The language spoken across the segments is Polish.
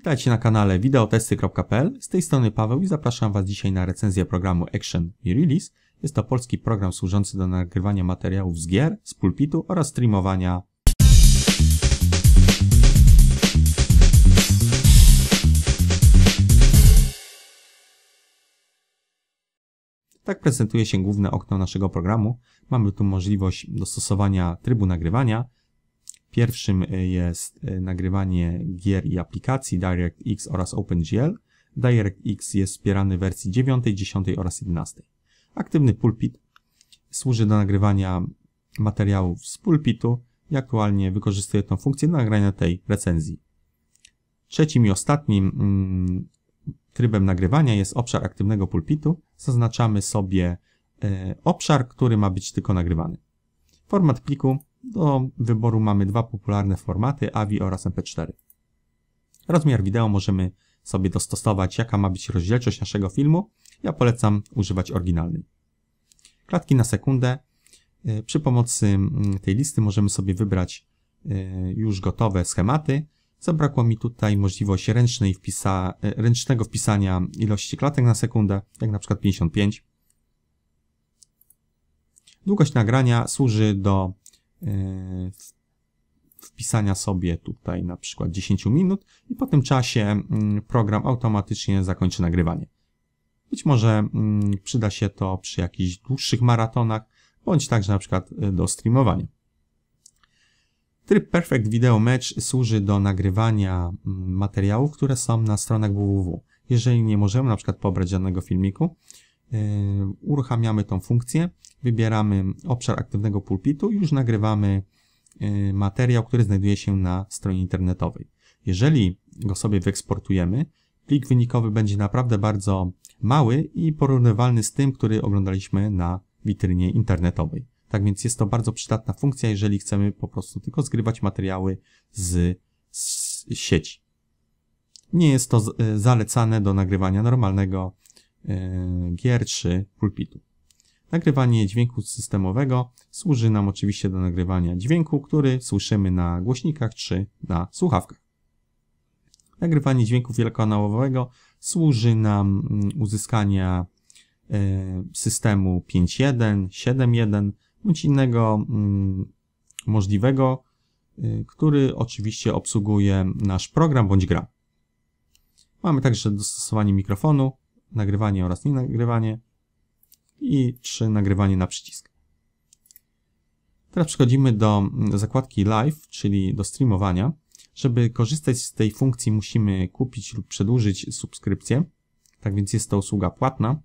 Witajcie na kanale wideotesty.pl. Z tej strony Paweł i zapraszam Was dzisiaj na recenzję programu Action i Release. Jest to polski program służący do nagrywania materiałów z gier, z pulpitu oraz streamowania Tak prezentuje się główne okno naszego programu. Mamy tu możliwość dostosowania trybu nagrywania. Pierwszym y, jest y, nagrywanie gier i aplikacji DirectX oraz OpenGL. DirectX jest wspierany w wersji 9, 10 oraz 11. Aktywny pulpit służy do nagrywania materiałów z pulpitu i aktualnie wykorzystuję tę funkcję do nagrania tej recenzji. Trzecim i ostatnim mm, trybem nagrywania jest obszar aktywnego pulpitu. Zaznaczamy sobie e, obszar, który ma być tylko nagrywany. Format pliku do wyboru mamy dwa popularne formaty AVI oraz MP4. Rozmiar wideo możemy sobie dostosować, jaka ma być rozdzielczość naszego filmu. Ja polecam używać oryginalnej. Klatki na sekundę. E, przy pomocy mm, tej listy możemy sobie wybrać e, już gotowe schematy. Zabrakło mi tutaj możliwości ręcznej wpisa, e, ręcznego wpisania ilości klatek na sekundę, jak na przykład 55. Długość nagrania służy do wpisania sobie tutaj na przykład 10 minut i po tym czasie mm, program automatycznie zakończy nagrywanie. Być może mm, przyda się to przy jakichś dłuższych maratonach, bądź także na przykład e, do streamowania. Tryb Perfect Video Match służy do nagrywania mm, materiałów, które są na stronach www. Jeżeli nie możemy na przykład pobrać żadnego filmiku, uruchamiamy tą funkcję, wybieramy obszar aktywnego pulpitu i już nagrywamy yy, materiał, który znajduje się na stronie internetowej. Jeżeli go sobie wyeksportujemy, plik wynikowy będzie naprawdę bardzo mały i porównywalny z tym, który oglądaliśmy na witrynie internetowej. Tak więc jest to bardzo przydatna funkcja, jeżeli chcemy po prostu tylko zgrywać materiały z, z sieci. Nie jest to e, zalecane do nagrywania normalnego e, gier czy pulpitu. Nagrywanie dźwięku systemowego służy nam oczywiście do nagrywania dźwięku, który słyszymy na głośnikach czy na słuchawkach. Nagrywanie dźwięku wielokanałowego służy nam mm, uzyskania e, systemu 5.1, 7.1 bądź innego mm, możliwego, y, który oczywiście obsługuje nasz program bądź gra. Mamy także dostosowanie mikrofonu, nagrywanie oraz nie nagrywanie i trzy nagrywanie na przycisk. Teraz przechodzimy do mm, zakładki Live, czyli do streamowania. Żeby korzystać z tej funkcji musimy kupić lub przedłużyć subskrypcję. Tak więc jest to usługa płatna.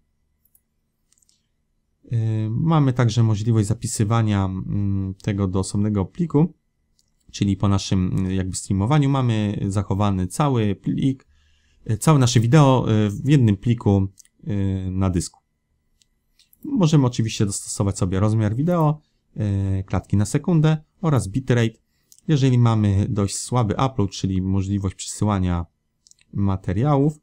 Y, mamy także możliwość zapisywania mm, tego do osobnego pliku, czyli po naszym y, jakby streamowaniu mamy zachowany cały plik, całe nasze wideo w jednym pliku na dysku. Możemy oczywiście dostosować sobie rozmiar wideo, klatki na sekundę oraz bitrate. Jeżeli mamy dość słaby upload, czyli możliwość przesyłania materiałów,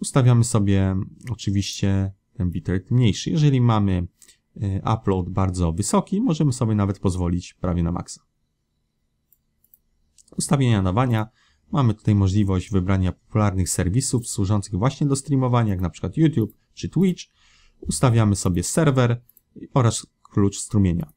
ustawiamy sobie oczywiście ten bitrate mniejszy. Jeżeli mamy upload bardzo wysoki, możemy sobie nawet pozwolić prawie na maksa. Ustawienia nadawania. Mamy tutaj możliwość wybrania popularnych serwisów służących właśnie do streamowania, jak na przykład YouTube czy Twitch. Ustawiamy sobie serwer oraz klucz strumienia.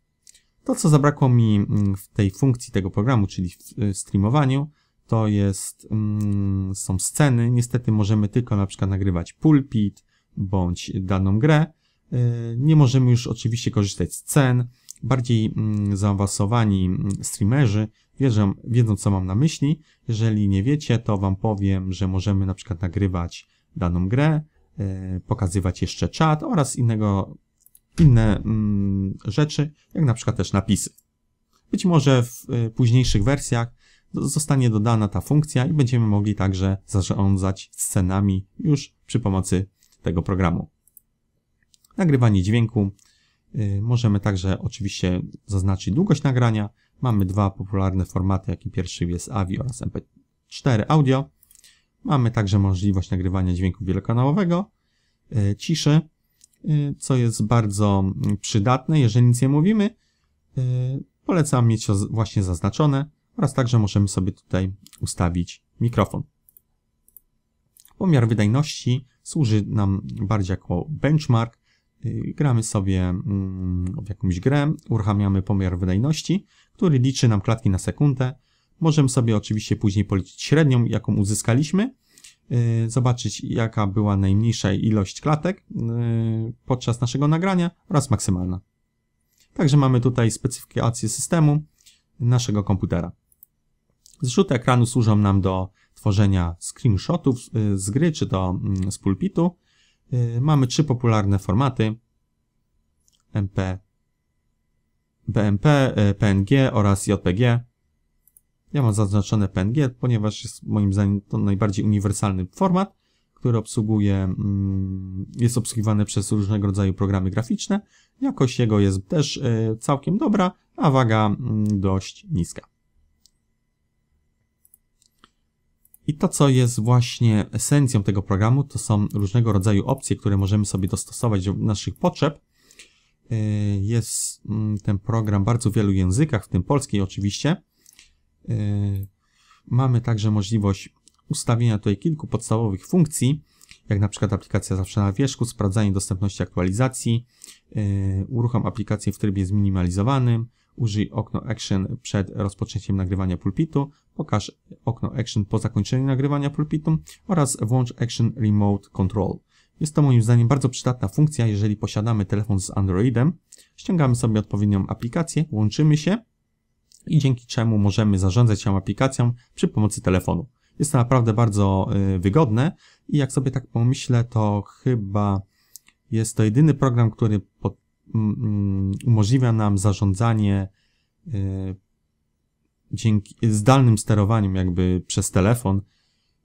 To, co zabrakło mi mm, w tej funkcji tego programu, czyli w streamowaniu, to jest, mm, są sceny. Niestety możemy tylko na przykład nagrywać pulpit, bądź daną grę. E, nie możemy już oczywiście korzystać z cen. Bardziej mm, zaawansowani mm, streamerzy wiedzą, wiedzą, co mam na myśli. Jeżeli nie wiecie, to wam powiem, że możemy na przykład nagrywać daną grę, e, pokazywać jeszcze czat oraz innego, inne mm, rzeczy, jak na przykład też napisy. Być może w e, późniejszych wersjach zostanie dodana ta funkcja i będziemy mogli także zarządzać scenami już przy pomocy tego programu. Nagrywanie dźwięku. Y, możemy także oczywiście zaznaczyć długość nagrania. Mamy dwa popularne formaty, jaki pierwszy jest AVI oraz MP4 audio. Mamy także możliwość nagrywania dźwięku wielokanałowego, y, ciszy, y, co jest bardzo mm, przydatne, jeżeli nic nie mówimy. Polecam mieć to właśnie zaznaczone oraz także możemy sobie tutaj ustawić mikrofon. Pomiar wydajności służy nam bardziej jako benchmark. Y, gramy sobie mm, w jakąś grę, uruchamiamy pomiar wydajności, który liczy nam klatki na sekundę. Możemy sobie oczywiście później policzyć średnią, jaką uzyskaliśmy, y, zobaczyć jaka była najmniejsza ilość klatek podczas naszego nagrania oraz maksymalna. Także mamy tutaj specyfikację systemu naszego komputera. Zrzuty ekranu służą nam do tworzenia screenshotów y, z gry, czy to mm, z pulpitu. Y, mamy trzy popularne formaty. MP, BMP, y, PNG oraz JPG. Ja mam zaznaczone PNG, ponieważ jest moim zdaniem to najbardziej uniwersalny format, który obsługuje, mm, jest obsługiwany przez różnego rodzaju programy graficzne. Jakość jego jest też całkiem dobra, a waga mm, dość niska. I to, co jest właśnie esencją tego programu, to są różnego rodzaju opcje, które możemy sobie dostosować do naszych potrzeb. Y, jest mm, ten program w bardzo wielu językach, w tym polskiej oczywiście. Y, mamy także możliwość ustawienia tutaj kilku podstawowych funkcji, jak na przykład aplikacja zawsze na wierzchu, sprawdzanie dostępności aktualizacji, y, uruchom aplikację w trybie zminimalizowanym, użyj okno Action przed rozpoczęciem nagrywania pulpitu, pokaż okno Action po zakończeniu nagrywania pulpitu oraz włącz Action Remote Control. Jest to moim zdaniem bardzo przydatna funkcja, jeżeli posiadamy telefon z Androidem. Ściągamy sobie odpowiednią aplikację, łączymy się i dzięki czemu możemy zarządzać tą aplikacją przy pomocy telefonu. Jest to naprawdę bardzo y, wygodne i jak sobie tak pomyślę, to chyba jest to jedyny program, który pod, umożliwia nam zarządzanie y, dzięki zdalnym sterowaniu jakby przez telefon.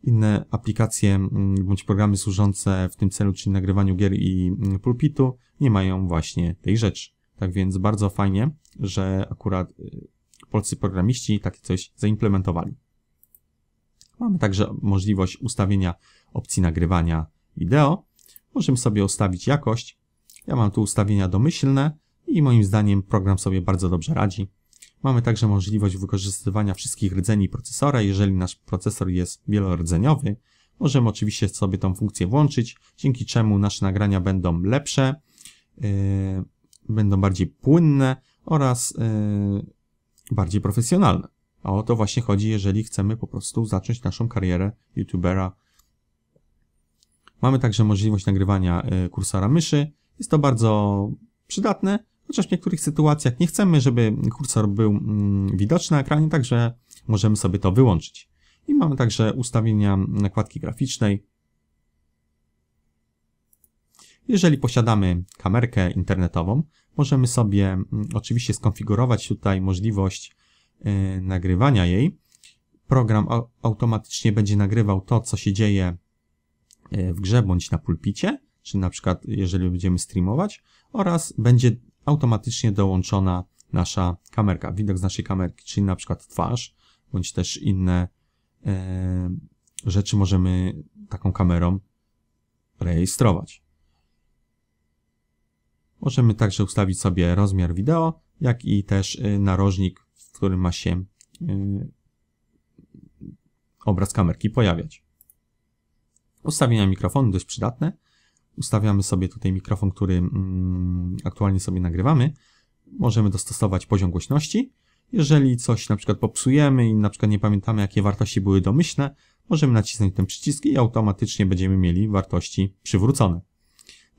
Inne aplikacje bądź programy służące w tym celu, czyli nagrywaniu gier i pulpitu, nie mają właśnie tej rzeczy. Tak więc bardzo fajnie, że akurat y, polscy programiści takie coś zaimplementowali. Mamy także możliwość ustawienia opcji nagrywania wideo. Możemy sobie ustawić jakość. Ja mam tu ustawienia domyślne i moim zdaniem program sobie bardzo dobrze radzi. Mamy także możliwość wykorzystywania wszystkich rdzeni procesora, jeżeli nasz procesor jest wielordzeniowy. Możemy oczywiście sobie tą funkcję włączyć, dzięki czemu nasze nagrania będą lepsze, yy, będą bardziej płynne oraz yy, bardziej profesjonalne. A o to właśnie chodzi, jeżeli chcemy po prostu zacząć naszą karierę youtubera. Mamy także możliwość nagrywania yy, kursora myszy. Jest to bardzo przydatne, chociaż w niektórych sytuacjach nie chcemy, żeby kursor był mm, widoczny na ekranie, także możemy sobie to wyłączyć. I mamy także ustawienia nakładki graficznej. Jeżeli posiadamy kamerkę internetową, możemy sobie mm, oczywiście skonfigurować tutaj możliwość y, nagrywania jej. Program automatycznie będzie nagrywał to, co się dzieje y, w grze bądź na pulpicie, czy na przykład jeżeli będziemy streamować oraz będzie automatycznie dołączona nasza kamerka, widok z naszej kamerki, czyli na przykład twarz, bądź też inne e, rzeczy możemy taką kamerą rejestrować. Możemy także ustawić sobie rozmiar wideo, jak i też e, narożnik, w którym ma się e, obraz kamerki pojawiać. Ustawienia mikrofonu dość przydatne ustawiamy sobie tutaj mikrofon, który mm, aktualnie sobie nagrywamy. Możemy dostosować poziom głośności. Jeżeli coś na przykład popsujemy i na przykład nie pamiętamy, jakie wartości były domyślne, możemy nacisnąć ten przycisk i automatycznie będziemy mieli wartości przywrócone.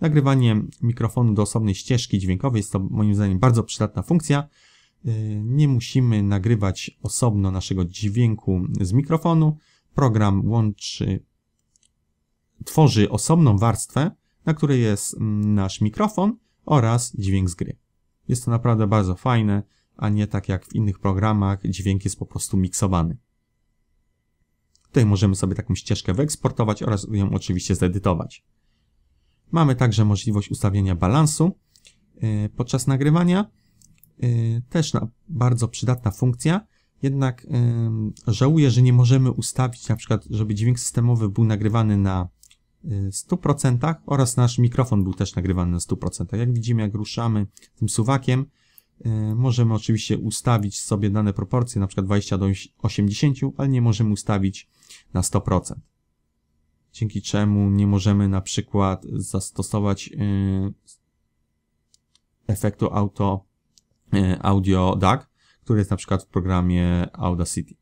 Nagrywanie mikrofonu do osobnej ścieżki dźwiękowej jest to moim zdaniem bardzo przydatna funkcja. Y, nie musimy nagrywać osobno naszego dźwięku z mikrofonu. Program łączy, tworzy osobną warstwę, na której jest mm, nasz mikrofon oraz dźwięk z gry. Jest to naprawdę bardzo fajne, a nie tak jak w innych programach, dźwięk jest po prostu miksowany. Tutaj możemy sobie taką ścieżkę wyeksportować oraz ją oczywiście zedytować. Mamy także możliwość ustawienia balansu y, podczas nagrywania. Y, też bardzo przydatna funkcja, jednak żałuję, że nie możemy ustawić na przykład, żeby dźwięk systemowy był nagrywany na 100% oraz nasz mikrofon był też nagrywany na 100%. Jak widzimy, jak ruszamy tym suwakiem, y, możemy oczywiście ustawić sobie dane proporcje, na przykład 20 do 80, ale nie możemy ustawić na 100%. dzięki czemu nie możemy na przykład zastosować yy, efektu auto yy, audio DAC, który jest na przykład w programie Audacity.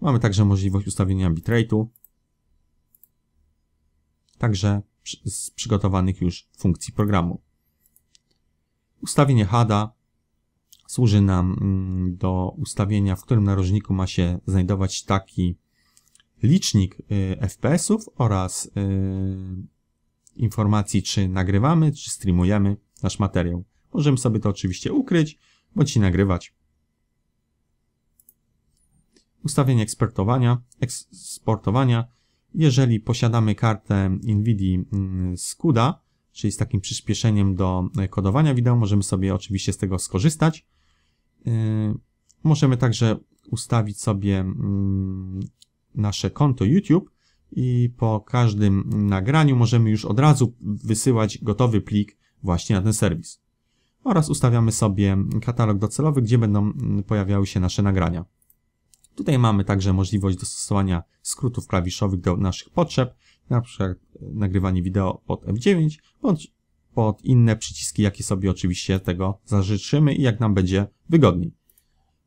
Mamy także możliwość ustawienia bitrate'u, także z przygotowanych już funkcji programu. Ustawienie HADA służy nam mm, do ustawienia, w którym narożniku ma się znajdować taki licznik y, FPS-ów oraz y, informacji, czy nagrywamy, czy streamujemy nasz materiał. Możemy sobie to oczywiście ukryć, bądź i nagrywać. Ustawienie eksportowania, eksportowania. Jeżeli posiadamy kartę NVIDIA mm, CUDA, czyli z takim przyspieszeniem do kodowania wideo, możemy sobie oczywiście z tego skorzystać. Y, możemy także ustawić sobie mm, nasze konto YouTube i po każdym nagraniu możemy już od razu wysyłać gotowy plik właśnie na ten serwis. Oraz ustawiamy sobie katalog docelowy, gdzie będą mm, pojawiały się nasze nagrania. Tutaj mamy także możliwość dostosowania skrótów klawiszowych do naszych potrzeb, na przykład nagrywanie wideo pod F9, bądź pod inne przyciski, jakie sobie oczywiście tego zażyczymy i jak nam będzie wygodniej.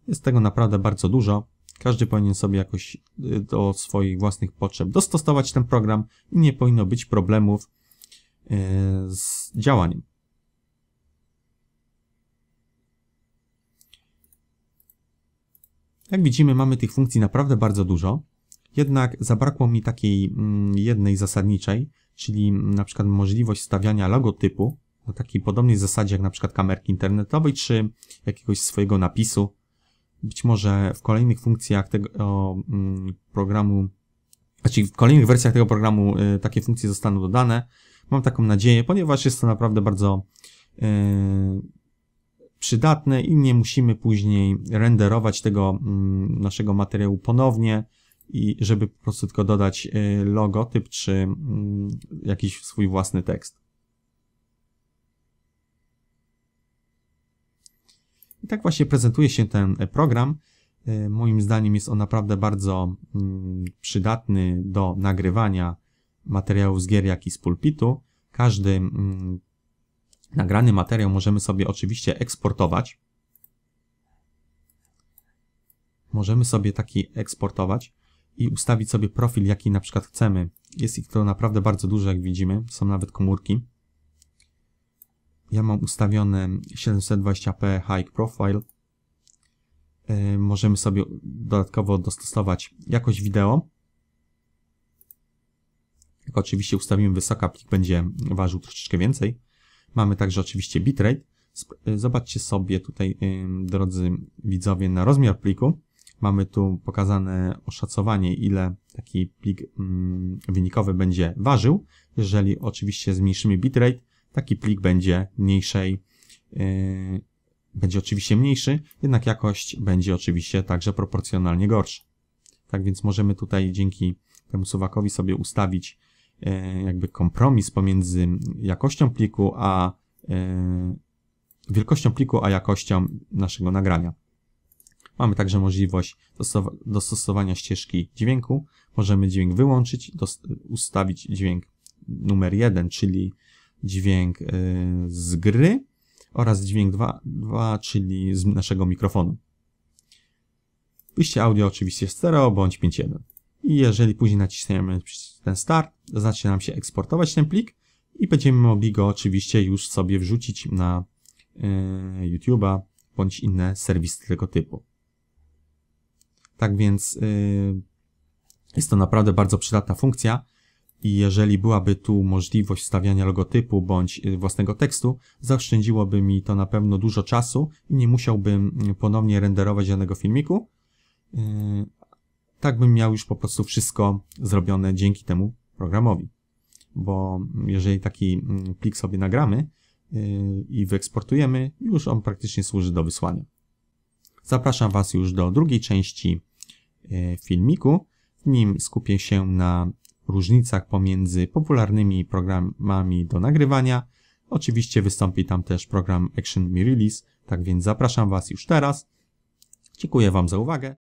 Jest tego naprawdę bardzo dużo. Każdy powinien sobie jakoś y, do swoich własnych potrzeb dostosować ten program i nie powinno być problemów y, z działaniem. Jak widzimy, mamy tych funkcji naprawdę bardzo dużo, jednak zabrakło mi takiej mm, jednej zasadniczej, czyli na przykład możliwość stawiania logotypu na takiej podobnej zasadzie jak na przykład kamerki internetowej, czy jakiegoś swojego napisu. Być może w kolejnych funkcjach tego mm, programu, znaczy w kolejnych wersjach tego programu y, takie funkcje zostaną dodane. Mam taką nadzieję, ponieważ jest to naprawdę bardzo yy, przydatne i nie musimy później renderować tego mm, naszego materiału ponownie i żeby po prostu tylko dodać y, logotyp czy mm, jakiś swój własny tekst. I tak właśnie prezentuje się ten program. Y, moim zdaniem jest on naprawdę bardzo mm, przydatny do nagrywania materiałów z gier, jak i z pulpitu. Każdy Nagrany materiał możemy sobie oczywiście eksportować. Możemy sobie taki eksportować i ustawić sobie profil, jaki na przykład chcemy. Jest ich to naprawdę bardzo dużo, jak widzimy. Są nawet komórki. Ja mam ustawione 720p High Profile. Yy, możemy sobie dodatkowo dostosować jakość wideo. Jak oczywiście ustawimy wysoka, plik będzie ważył troszeczkę więcej. Mamy także oczywiście bitrate. Y, zobaczcie sobie tutaj, drodzy widzowie, na rozmiar pliku. Mamy tu pokazane oszacowanie, ile taki plik wynikowy będzie ważył. Jeżeli oczywiście zmniejszymy bitrate, taki plik będzie mniejszej, y, będzie oczywiście mniejszy, jednak jakość będzie oczywiście także proporcjonalnie gorsza. Tak więc możemy tutaj dzięki temu suwakowi sobie ustawić jakby kompromis pomiędzy jakością pliku a e, wielkością pliku a jakością naszego nagrania. Mamy także możliwość dostosowania ścieżki dźwięku. Możemy dźwięk wyłączyć, ustawić dźwięk numer 1, czyli dźwięk e, z gry oraz dźwięk 2, 2 czyli z naszego mikrofonu. Wyjście audio oczywiście stereo bądź 5.1. I jeżeli później naciśniemy ten start, zacznie nam się eksportować ten plik i będziemy mogli go oczywiście już sobie wrzucić na y, YouTube'a bądź inne serwisy tego typu. Tak więc y, jest to naprawdę bardzo przydatna funkcja i jeżeli byłaby tu możliwość wstawiania logotypu bądź y, własnego tekstu, zaoszczędziłoby mi to na pewno dużo czasu i nie musiałbym ponownie renderować danego filmiku, tak bym miał już po prostu wszystko zrobione dzięki temu programowi. Bo jeżeli taki mm, plik sobie nagramy yy, i wyeksportujemy, już on praktycznie służy do wysłania. Zapraszam Was już do drugiej części yy, filmiku. W nim skupię się na różnicach pomiędzy popularnymi programami do nagrywania. Oczywiście wystąpi tam też program Action Me Release, tak więc zapraszam Was już teraz. Dziękuję Wam za uwagę.